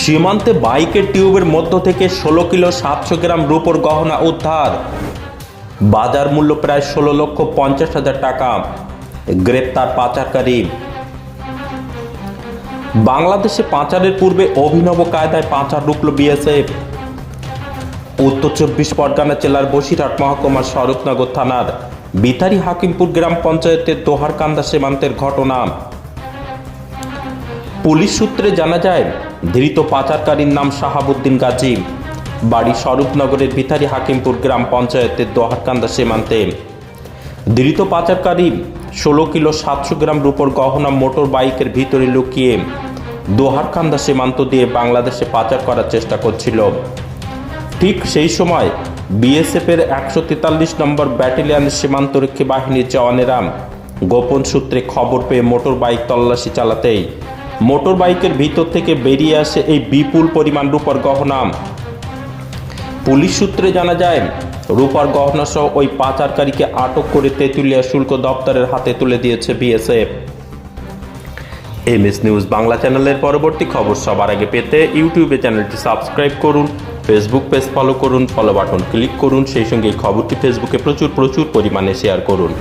সীমান্তে বাইকের টিউবের মধ্য থেকে ষোলো কিলো সাতশো গ্রাম রূপোর গহনা উদ্ধার। বাজার মূল্য প্রায় ষোলো লক্ষ পঞ্চাশ হাজার টাকা। গ্রেপ্তার পাচারকারী। বাংলাদেশে পাচারের পূর্বে অভিনব কায়দায় পাচার রুকল বিএসএফ। উত্তর চব্বিশ পরগনা জেলার বসিরহাট মহকুমার স্বরূপনগর থানার বিতারি হাকিমপুর গ্রাম পঞ্চায়েতের দোহারকান্দা সীমান্তের ঘটনা। পুলিশ সূত্রে জানা যায় ধৃত পাচারকারীর নাম শাহাবুদ্দিন গাজী। বাড়ি স্বরূপনগরের ভিথারি হাকিমপুর গ্রাম পঞ্চায়েতের দোহারকান্দা সীমান্তে। ধৃত পাচারকারী ষোলো কিলো সাতশো গ্রাম রূপর গহনা মোটর বাইকের ভিতরে লুকিয়ে দোহারকান্দা সীমান্ত দিয়ে বাংলাদেশে পাচার করার চেষ্টা করছিল। ঠিক সেই সময় বিএসএফের একশো তেতাল্লিশ নম্বর ব্যাটালিয়নের সীমান্তরক্ষী বাহিনীর জওয়ানেরা গোপন সূত্রে খবর পেয়ে মোটর বাইক তল্লাশি চালাতেই মোটর বাইকের ভিতর থেকে বেরিয়ে আসে এই বিপুল পরিমাণ রূপার গহনা। পুলিশ সূত্রে জানা যায়, রূপার গহনা সহ ওই পাচারকারীকে আটক করে তেঁতুলিয়া শুল্ক দপ্তরের হাতে তুলে দিয়েছে BSF. M S news Bangla চ্যানেলের পরবর্তী খবর সবার আগে পেতে ইউটিউবে চ্যানেলটি সাবস্ক্রাইব করুন, ফেসবুক পেজ ফলো করুন ফলো বাটন ক্লিক করুন, সেই সঙ্গে খবরটি ফেসবুকে প্রচুর প্রচুর পরিমাণে শেয়ার করুন।